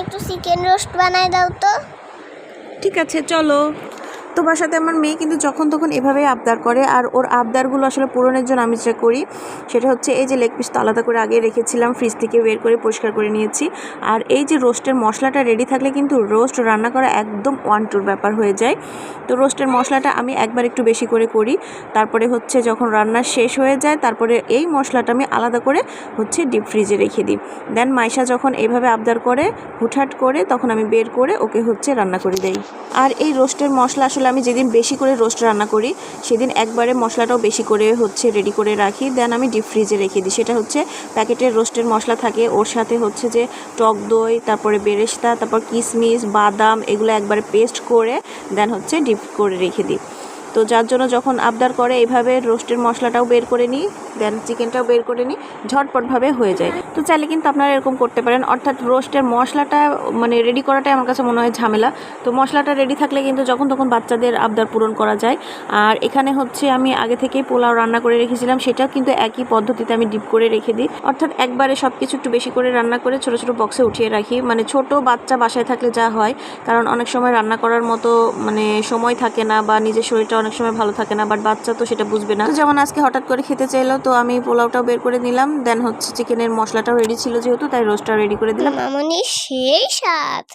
একটু chicken roast বানাই দাও তো। ঠিক আছে চলো। তো বাসাতে আমার মেয়ে কিন্তু যখন তখন এভাবেই আবদার করে, আর ওর আবদারগুলো আসলে পূরণের জন্য আমি যেটা করি সেটা হচ্ছে এই যে লেগ পিস তো আলাদা করে আগে রেখেছিলাম ফ্রিজ থেকে বের করে পরিষ্কার করে নিয়েছি। আর এই যে রোস্টের মশলাটা রেডি থাকলে কিন্তু রোস্ট রান্না করা একদম ওয়ান টুর ব্যাপার হয়ে যায়। তো রোস্টের মশলাটা আমি একবার একটু বেশি করে করি, তারপরে হচ্ছে যখন রান্না শেষ হয়ে যায় তারপরে এই মশলাটা আমি আলাদা করে হচ্ছে ডিপ ফ্রিজে রেখে দিই। দেন মাইশা যখন এইভাবে আবদার করে, হুটহাট করে তখন আমি বের করে ওকে হচ্ছে রান্না করে দেই। আর এই রোস্টের মশলা আসলে আমি যেদিন বেশি করে রোস্ট রান্না করি, সেদিন একবারে মশলাটাও বেশি করে হচ্ছে রেডি করে রাখি। দেন আমি ডিপ ফ্রিজে রেখে দিই। সেটা হচ্ছে প্যাকেটের রোস্টের মশলা থাকে, ওর সাথে হচ্ছে যে টক দই, তারপরে বেরেস্তা, তারপর কিশমিশ বাদাম, এগুলো একবারে পেস্ট করে দেন হচ্ছে ডিপ করে রেখে দিই। তো যার জন্য যখন আবদার করে এইভাবে রোস্টের মশলাটাও বের করে নিই দেন চিকেনটাও বের করে নিই, ঝটপটভাবে হয়ে যায়। তো চাইলে কিন্তু আপনারা এরকম করতে পারেন। অর্থাৎ রোস্টের মশলাটা মানে রেডি করাটাই আমার কাছে মনে হয় ঝামেলা। তো মশলাটা রেডি থাকলে কিন্তু যখন তখন বাচ্চাদের আবদার পূরণ করা যায়। আর এখানে হচ্ছে আমি আগে থেকেই পোলাও রান্না করে রেখেছিলাম। সেটাও কিন্তু একই পদ্ধতিতে আমি ডিপ করে রেখে দিই। অর্থাৎ একবারে সব কিছু একটু বেশি করে রান্না করে ছোটো ছোটো বক্সে উঠিয়ে রাখি। মানে ছোট বাচ্চা বাসায় থাকলে যা হয়, কারণ অনেক সময় রান্না করার মতো মানে সময় থাকে না বা নিজের শরীরটা অনেক সময় ভালো থাকে না বাট বাচ্চা তো সেটা বুঝবে না। যেমন আজকে হঠাৎ করে খেতে চাইলো, তো আমি পোলাওটাও বের করে নিলাম। দেন হচ্ছে চিকেনের মশলাটাও রেডি ছিল যেহেতু, তাই রোস্টটাও রেডি করে দিলাম। মামনি, সেই স্বাদ।